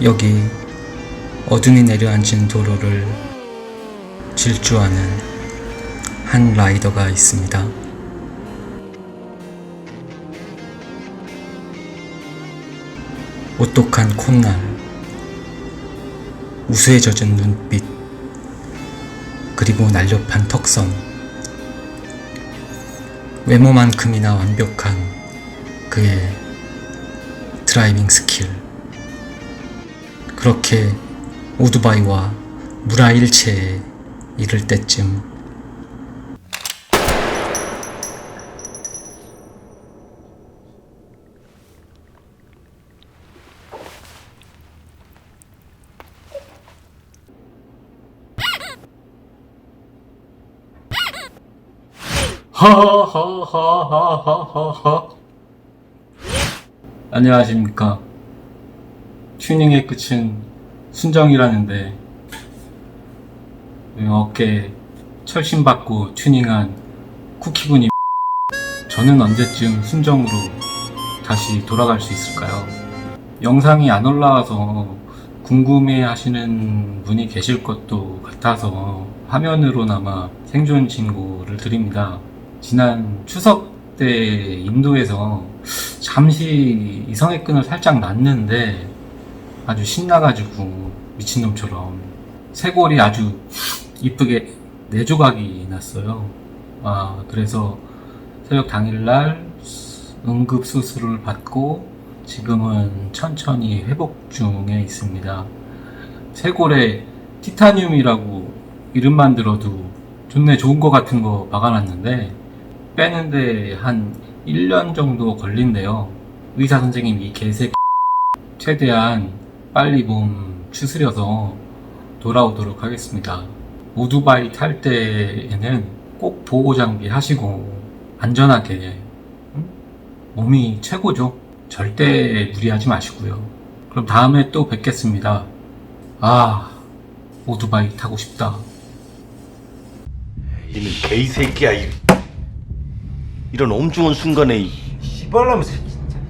여기 어둠이 내려앉은 도로를 질주하는 한 라이더가 있습니다. 오똑한 콧날, 우수에 젖은 눈빛, 그리고 날렵한 턱선, 외모만큼이나 완벽한 그의 드라이빙 스킬. 그렇게 오토바이와 무라일체에 이를 때쯤 하하하하하하하. 안녕하십니까 튜닝의 끝은 순정이라는데 어깨 철심 받고 튜닝한 쿠키군이 저는 언제쯤 순정으로 다시 돌아갈 수 있을까요? 영상이 안 올라와서 궁금해 하시는 분이 계실 것도 같아서 화면으로나마 생존 신고를 드립니다. 지난 추석 때 인도에서 잠시 이성의 끈을 살짝 놨는데 아주 신나가지고 미친놈처럼 쇄골이 아주 이쁘게 네 조각이 났어요. 아, 그래서 새벽 당일날 응급 수술을 받고 지금은 천천히 회복 중에 있습니다. 쇄골에 티타늄이라고 이름만 들어도 좋네 좋은 거 같은 거 박아놨는데 빼는데 한 1년 정도 걸린대요. 의사 선생님 이 개새끼 최대한 빨리 몸 추스려서 돌아오도록 하겠습니다. 오토바이 탈 때에는 꼭 보호 장비 하시고 안전하게 응? 몸이 최고죠. 절대 무리하지 마시고요. 그럼 다음에 또 뵙겠습니다. 아, 오토바이 타고 싶다. 이는 개새끼야 이. 이런 엄중한 순간에 이 씨발라면 새끼